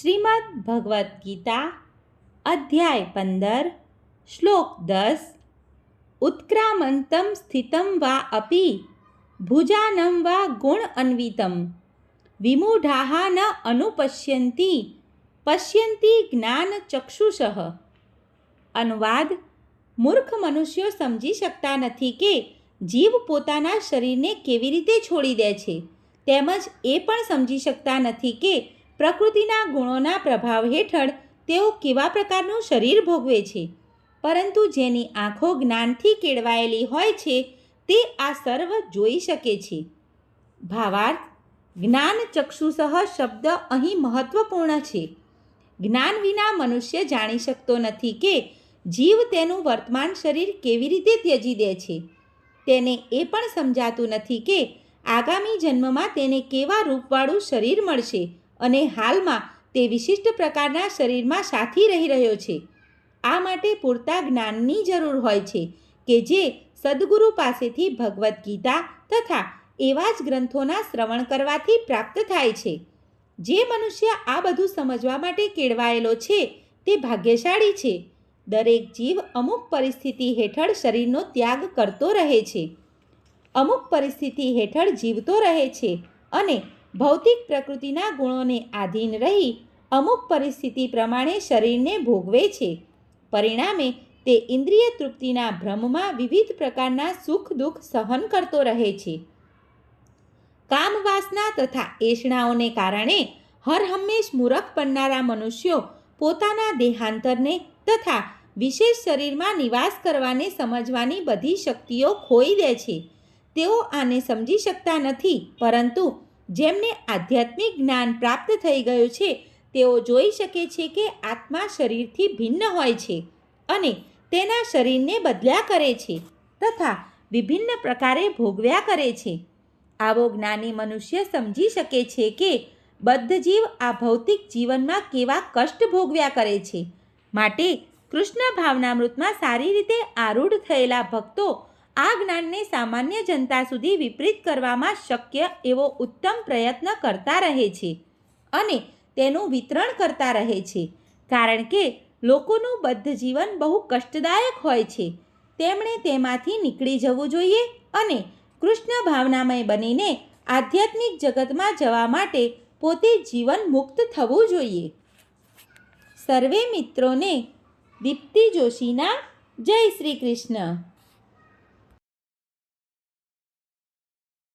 શ્રીમદ ભગવદ્ ગીતા, અધ્યાય પંદર, શ્લોક દસ, ઉત્ક્રામંતમ સ્થિતમ વા અપી, ભુજાનમ વા ગુણ અન્વિતમ વિમૂઢાઃ ન અનુપશ્યંતી, પશ્યંતી જ્ઞાન ચક્ષુષઃ. અનુવાદ, મૂર્ખ મનુષ્યો સમજી શકતા નથી કે જીવ પોતાના શરીરને કેવી રીતે છોડી દે છે, તેમજ એ પણ સમજી શકતા નથી કે પ્રકૃતિના ગુણોના પ્રભાવ હેઠળ તેઓ કેવા પ્રકારનું શરીર ભોગવે છે? પરંતુ જેની આંખો જ્ઞાનથી કેળવાયેલી હોય છે, તે આ સર્વ જોઈ શકે છે. ભાવાર્થ, જ્ઞાન ચક્ષુસહ શબ્દ અહીં મહત્વપૂર્ણ છે. જ્ઞાન વિના મનુષ્ય જાણી શકતો નથી કે જીવ તેનું વર્તમાન શરીર કેવી રીતે ત્યજી દે છે. તેને એ પણ સમજાતું નથી કે આગામી જન્મમાં તેને કેવા રૂપવાળું શરીર મળશે. અને હાલમાં તે વિશિષ્ટ પ્રકારના શરીરમાં સાથી રહી રહ્યો છે. આ માટે પૂરતા જ્ઞાનની જરૂર હોય છે કે જે સદગુરુ પાસેથી ભગવદ્ ગીતા તથા એવા જ ગ્રંથોના શ્રવણ કરવાથી પ્રાપ્ત થાય છે. જે મનુષ્ય આ બધું સમજવા માટે કેળવાયેલો છે તે ભાગ્યશાળી છે. દરેક જીવ અમુક પરિસ્થિતિ હેઠળ શરીરનો ત્યાગ કરતો રહે છે. અમુક પરિસ્થિતિ હેઠળ જીવતો રહે છે અને ભૌતિક પ્રકૃતિના ગુણોને આધીન રહી અમુક પરિસ્થિતિ પ્રમાણે શરીરને ભોગવે છે. પરિણામે તે ઇન્દ્રિય તૃપ્તિના ભ્રમમાં વિવિધ પ્રકારના સુખ દુઃખ સહન કરતો રહે છે. કામવાસના તથા એષણાઓને કારણે હરહંમેશ મૂરખ બનનારા મનુષ્યો પોતાના દેહાંતરને તથા વિશેષ શરીરમાં નિવાસ કરવાને સમજવાની બધી શક્તિઓ ખોઈ દે છે. તેઓ આને સમજી શકતા નથી, પરંતુ જેમને આધ્યાત્મિક જ્ઞાન પ્રાપ્ત થઈ ગયું છે, તેઓ જોઈ શકે છે કે આત્મા શરીરથી ભિન્ન હોય છે અને તેના શરીરને બદલ્યા કરે છે તથા વિભિન્ન પ્રકારે ભોગવ્યા કરે છે. આવો જ્ઞાની મનુષ્ય સમજી શકે છે કે બદ્ધ જીવ આ ભૌતિક જીવનમાં કેવા કષ્ટ ભોગવ્યા કરે છે. માટે કૃષ્ણ ભાવનામૃતમાં સારી રીતે આરૂઢ થયેલા ભક્તો આ જ્ઞાનને સામાન્ય જનતા સુધી વિપરીત કરવામાં શક્ય એવો ઉત્તમ પ્રયત્ન કરતા રહે છે અને તેનું વિતરણ કરતા રહે છે. કારણ કે લોકોનું બદ્ધ જીવન બહુ કષ્ટદાયક હોય છે. તેમણે તેમાંથી નીકળી જવું જોઈએ અને કૃષ્ણ ભાવનામય બનીને આધ્યાત્મિક જગતમાં જવા માટે પોતે જીવન મુક્ત થવું જોઈએ. સર્વે મિત્રોને દીપ્તિ જોશીના જય શ્રી કૃષ્ણ.